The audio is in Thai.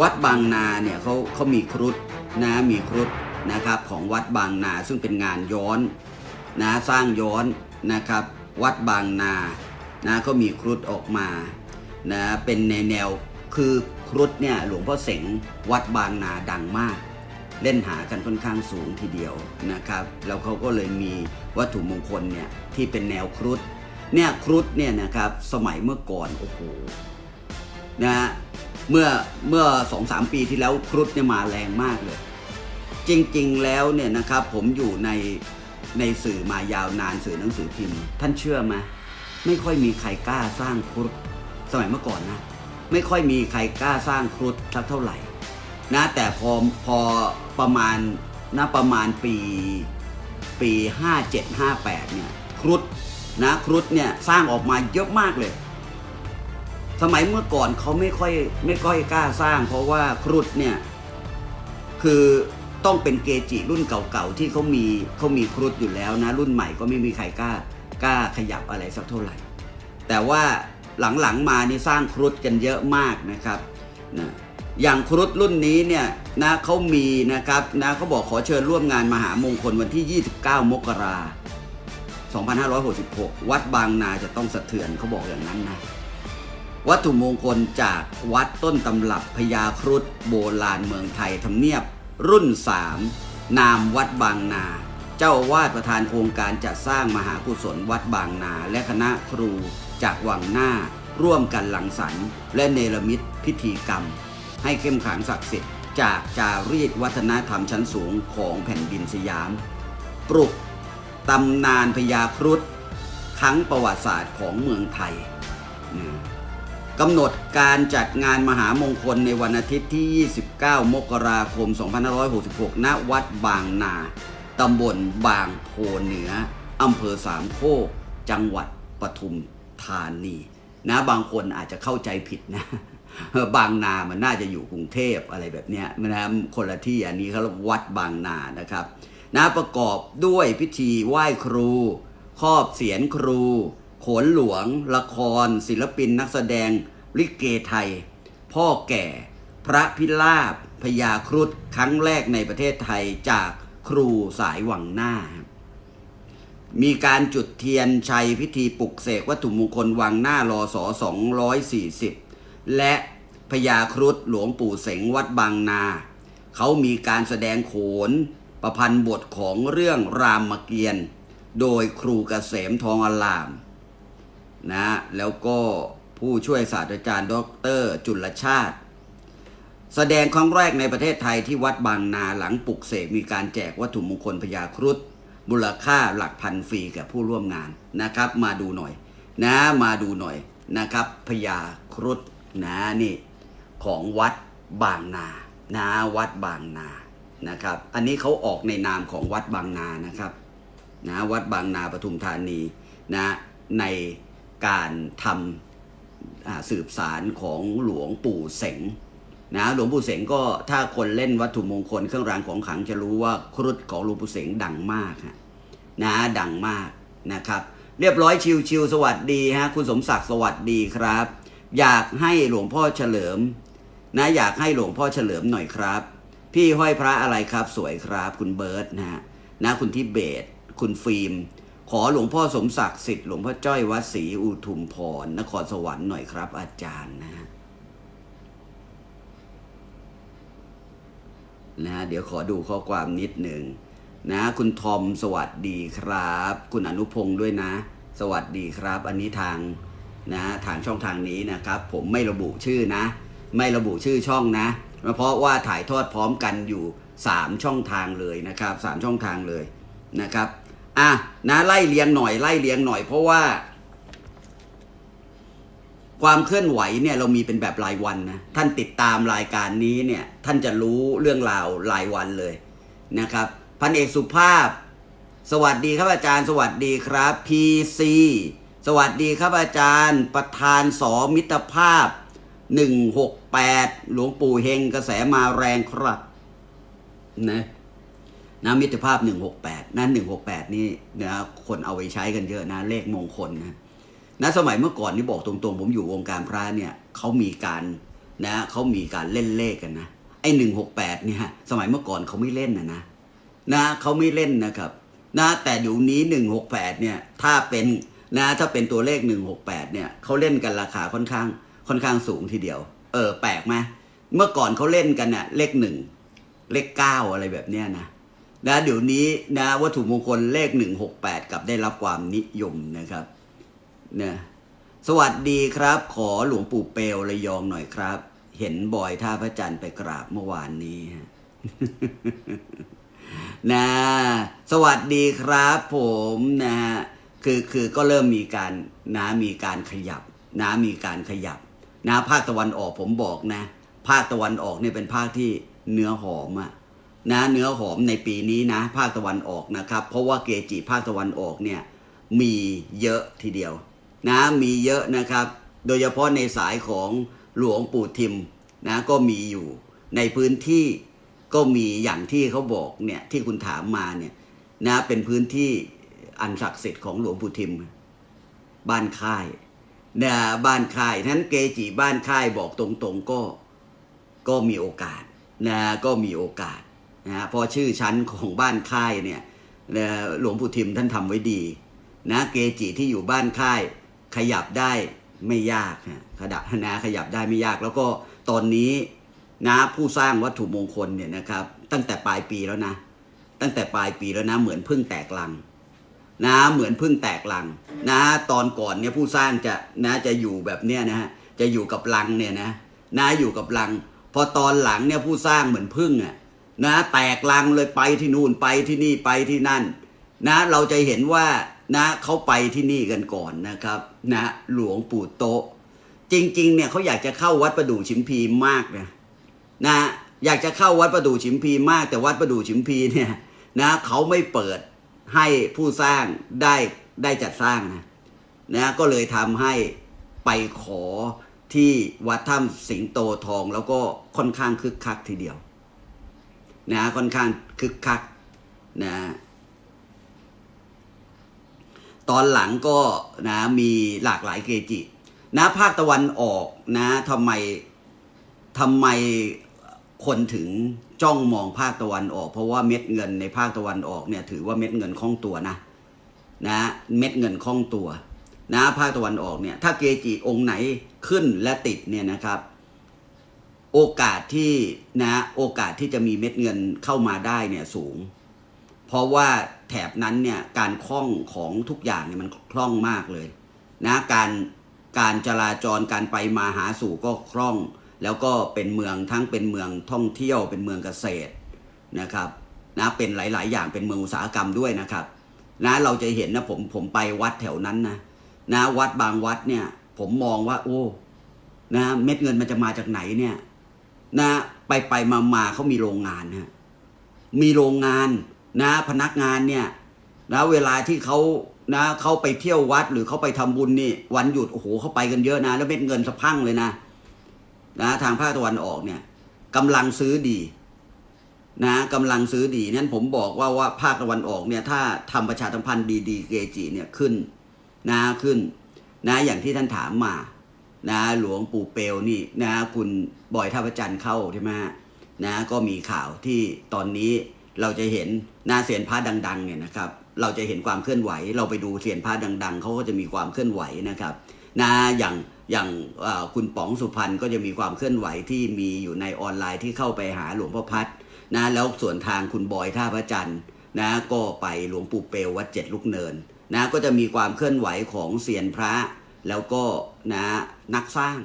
วัดบางนาเนี่ยเขาเขามีครุฑนะมีครุฑนะครับของวัดบางนาซึ่งเป็นงานย้อนนะสร้างย้อนนะครับ วัดบางนานะเขามีครุฑออกมานะเป็นในแนวคือครุฑเนี่ยหลวงพ่อเสงวัดบางนาดังมาก เล่นหากันค่อนข้างสูงทีเดียวนะครับ แล้วเขาก็เลยมีวัตถุมงคลเนี่ยที่เป็นแนวครุฑเนี่ยครุฑเนี่ยนะครับสมัยเมื่อก่อนโอ้โหนะฮะ เมื่อเมื่อสองสามปีที่แล้วครุฑเนี่ยมาแรงมากเลย จริง ๆ แล้วเนี่ยนะครับ ผมอยู่ในในสื่อมายาวนานสื่อหนังสือพิมพ์ ท่านเชื่อไหมไม่ค่อยมีใครกล้าสร้างครุฑสมัยเมื่อก่อนนะ ไม่ค่อยมีใครกล้าสร้างครุฑสักเท่าไหร่ นะ แต่พอพอประมาณนะประมาณปีปี 57 58เนี่ยครุฑนะครุฑเนี่ยสร้างออกมาเยอะมากเลย สมัยเมื่อก่อนเขาไม่ค่อยไม่ค่อยกล้าสร้าง เพราะว่าครุฑเนี่ยคือต้องเป็นเกจิรุ่นเก่าๆที่เขามีเขามีครุฑอยู่แล้วนะ รุ่นใหม่ก็ไม่มีใครกล้ากล้าขยับอะไรสักเท่าไหร่ แต่ว่าหลังๆมานี่สร้างครุฑกันเยอะมากนะครับนะอย่างครุฑรุ่นนี้เนี่ยนะเขามีนะครับนะเขาบอกขอเชิญร่วมงานมหามงคลวันที่ 29 มกราคม2566 วัดบางนาจะต้องสะเทือนเขาบอกอย่างนั้นนะ วัตถุมงคลจากวัดต้นตำรับพญาครุฑโบราณเมืองไทยทำเนียบ รุ่น 3 นามวัดบางนา เจ้าอาวาดประธานโครงการจัดสร้างมหากุศลวัดบางนา และคณะครูจากวังหน้า ร่วมกันหลังสรรค์และเนรมิตพิธีกรรม ให้เข้มขลังศักดิ์สิทธิ์จากจารีตวัฒนธรรมชั้นสูงของแผ่นดินสยาม ปลุกตำนานพญาครุฑครั้งประวัติศาสตร์ของเมืองไทยนะ กำหนดการจัดงานมหามงคลในวันอาทิตย์ที่ 29 มกราคม 2566 ณ วัดบางนา ตำบลบางโพเหนือ อำเภอสามโคก จังหวัดปทุมธานี นะบางคนอาจจะเข้าใจผิดนะ บางนามันน่าจะอยู่กรุงเทพอะไรแบบเนี้ยนะคนละที่อันนี้เขาวัดบางนานะครับ นะประกอบด้วยพิธีไหว้ครู ครอบเสียนครู โขนหลวง ละคร ศิลปินนักแสดง ลิเกไทย พ่อแก่ พระพิราบพญาครุฑครั้งแรกในประเทศไทยจากครูสายวังหน้า มีการจุดเทียนชัยพิธีปลุกเสกวัตถุมงคลวังหน้ารอสอ240 และพญาครุฑหลวงปู่เสงวัดบางนา เขามีการแสดงโขน ประพันธ์บทของเรื่องรามเกียรติ์โดยครูเกษมทองอลาม นะแล้วก็ผู้ช่วยศาสตราจารย์ดอกเตอรจุลชาติ แสดงครั้งแรกในประเทศไทยที่วัดบางนาหลังปลุกเสกมีการแจกวัตถุมงคลพญาครุฑมูลค่าหลักพันฟรีแก่ผู้ร่วมงานนะครับ มาดูหน่อย นะมาดูหน่อยนะครับพญาครุฑนะนี่ของวัดบางนานะวัดบางนานะครับ อันนี้เขาออกในนามของวัดบางนานะครับนะวัดบางนาปทุมธานีนะใน การทำสืบสารของหลวงปู่เสงนะหลวงปู่เสงก็ถ้าคนเล่นวัตถุมงคลเครื่องรางของขลังจะรู้ว่าครุฑของหลวงปู่เสงดังมากฮะนะดังมากนะครับ เรียบร้อยชิวชิวๆสวัสดีฮะคุณสมศักดิ์สวัสดีครับ อยากให้หลวงพ่อเฉลิม นะอยากให้หลวงพ่อเฉลิมหน่อยครับ พี่ห้อยพระอะไรครับสวยครับ คุณเบิร์ตนะฮะนะคุณทิเบต คุณฟิล์ม ขอหลวงพ่อสมศักดิ์สิทธิ์หลวงพ่อจ้อยวัดศรีอุทุมพรนครสวรรค์หน่อยครับ อาจารย์นะฮะนะฮะเดี๋ยวขอดูข้อความนิดหนึ่งนะ คุณทอมสวัสดีครับ คุณอนุพงศ์ด้วยนะ สวัสดีครับ อันนี้ทางนะทางช่องทางนี้นะครับ ผมไม่ระบุชื่อนะ ไม่ระบุชื่อช่องนะ เพราะว่าถ่ายทอดพร้อมกันอยู่ 3 ช่องทางเลยนะครับสามช่องทางเลยนะครับ อะนะไล่เลียงหน่อยไล่เลียงหน่อย เพราะว่า ความเคลื่อนไหวเนี่ยเรามีเป็นแบบรายวันนะท่านติดตามรายการนี้เนี่ย ท่านจะรู้เรื่องราวรายวันเลยนะครับ พันเอกสุภาพ สวัสดีครับอาจารย์ สวัสดีครับ PC สวัสดีครับอาจารย์ ประธานสอมิตรภาพ 168 หลวงปู่เฮงกระแสมาแรงครับนะ นะมิตรภาพ 168 นั่น 168 นี่นะคนเอาไปใช้กันเยอะนะ เลขมงคลนะนะสมัยเมื่อก่อนนี่บอกตรงๆ ผมอยู่วงการพระเนี่ยเขามีการนะเขามีการเล่นเลขกันนะไอ้หนึ่งหกแปดเนี่ยสมัยเมื่อก่อนเขาไม่เล่นนะนะนะเขาไม่เล่นนะครับนะแต่เดี๋ยวนี้หนึ่งหกแปดเนี่ยถ้าเป็นนะถ้าเป็นตัวเลขหนึ่งหกแปดเนี่ยเขาเล่นกันราคาค่อนข้างค่อนข้างสูงทีเดียว เออแปลกไหมเมื่อก่อนเขาเล่นกันเน่ะเลขหนึ่งเลขเก้าอะไรแบบเนี้ยนะ นะเดี๋ยวนี้นะวัตถุมงคลเลขหนึ่งหกแปดกับได้รับความนิยมนะครับนะสวัสดีครับ ขอหลวงปู่เปลระยองหน่อยครับ เห็นบอยท่าพระจันทร์ไปกราบเมื่อวานนี้นะสวัสดีครับผมนะฮะคือคือก็เริ่มมีการนะมีการขยับนะมีการขยับนะภาคตะวันออกผมบอกนะ ภาคตะวันออกเนี่ยเป็นภาคที่เนื้อหอมอะ นะเนื้อหอมในปีนี้นะภาคตะวันออกนะครับ เพราะว่าเกจิภาคตะวันออกเนี่ยมีเยอะทีเดียวนะมีเยอะนะครับ โดยเฉพาะในสายของหลวงปู่ทิมนะก็มีอยู่ในพื้นที่ก็มีอย่างที่เขาบอกเนี่ยที่คุณถามมาเนี่ยนะเป็นพื้นที่อันศักดิ์สิทธิ์ของหลวงปู่ทิม บ้านค่ายนะบ้านค่ายนั้นเกจิบ้านค่ายบอกตรงๆก็ก็มีโอกาสนะก็มีโอกาส นะเพราะชื่อชั้นของบ้านค่ายเนี่ยหลวงปู่ทิมท่านทำไว้ดีนะเกจิที่อยู่บ้านค่ายขยับได้ไม่ยากนะขยับนะขยับได้ไม่ยาก แล้วก็ตอนนี้นะผู้สร้างวัตถุมงคลเนี่ยนะครับ ตั้งแต่ปลายปีแล้วนะ ตั้งแต่ปลายปีแล้วนะเหมือนพึ่งแตกลังนะเหมือนพึ่งแตกลังนะตอนก่อนเนี่ยผู้สร้างจะนะจะอยู่แบบเนี้ยนะฮะจะอยู่กับลังเนี่ยนะนะอยู่กับลัง พอตอนหลังเนี่ยผู้สร้างเหมือนพึ่งอะ นะแตกลังเลยไปที่นู่นไปที่นี่ไปที่นั่น นะเราจะเห็นว่านะเขาไปที่นี่กันก่อนนะครับ นะหลวงปู่โตะจริง ๆ เนี่ยเขาอยากจะเข้าวัดประดู่ชิมพีมากนะนะอยากจะเข้าวัดประดู่ชิมพีมาก แต่วัดประดู่ชิมพีเนี่ยนะเขาไม่เปิดให้ผู้สร้างได้ได้จัดสร้างนะนะก็เลยทำให้ไปขอที่วัดถ้ำสิงโตทองแล้วก็ค่อนข้างคึกคักทีเดียว นะค่อนข้างคึกคักนะตอนหลังก็นะมีหลากหลายเกจินะภาคตะวันออกนะทำไมทำไมคนถึงจ้องมองภาคตะวันออก เพราะว่าเม็ดเงินในภาคตะวันออกเนี่ยถือว่าเม็ดเงินคล่องตัวนะนะเม็ดเงินคล่องตัวนะภาคตะวันออกเนี่ยถ้าเกจิองค์ไหนขึ้นและติดเนี่ยนะครับ โอกาสที่นะโอกาสที่จะมีเม็ดเงินเข้ามาได้เนี่ยสูง เพราะว่าแถบนั้นเนี่ยการคล่องของทุกอย่างเนี่ยมันคล่องมากเลยนะการการจราจรการไปมาหาสู่ก็คล่อง แล้วก็เป็นเมืองทั้งเป็นเมืองท่องเที่ยว เป็นเมืองเกษตรนะครับนะเป็นหลาย ๆ อย่างเป็นเมืองอุตสาหกรรมด้วยนะครับนะเราจะเห็นนะผมผมไปวัดแถวนั้นนะนะวัดบางวัดเนี่ยผมมองว่า โอ้นะเม็ดเงินมันจะมาจากไหนเนี่ย นะไปไปมามาเขามีโรงงานฮะมีโรงงานนะพนักงานเนี่ยนะเวลาที่เขานะเขาไปเที่ยววัดหรือเขาไปทำบุญนี่ วันหยุดโอ้โหเขาไปกันเยอะนะ แล้วเม็ดเงินสะพังเลยนะนะทางภาคตะวันออกเนี่ยกำลังซื้อดีนะกำลังซื้อดีนั้นผมบอกว่าว่าภาคตะวันออกเนี่ยถ้าทำประชาสัมพันธ์ดีๆเกจิเนี่ยขึ้นนะขึ้นนะอย่างที่ท่านถามมา นะหลวงปู่เปลนี่นะคุณบอยท่าพระจันทร์เข้าใช่ไหมนะก็มีข่าวที่ตอนนี้เราจะเห็นหน้าเสียนพระดังๆเนี่ยนะครับเราจะเห็นความเคลื่อนไหว เราไปดูเสียนพระดัง ๆเขาก็จะมีความเคลื่อนไหวนะครับนะอย่างอย่างคุณป๋องสุพรรณก็จะมีความเคลื่อนไหวที่มีอยู่ในออนไลน์ที่เข้าไปหาหลวงพ่อพัดนะแล้วส่วนทางคุณบอยท่าพระจันทร์นะก็ไปหลวงปู่เปลววัดเจ็ดลูกเนินนะก็จะมีความเคลื่อนไหวของเสียนพระ แล้วก็นะนักสร้าง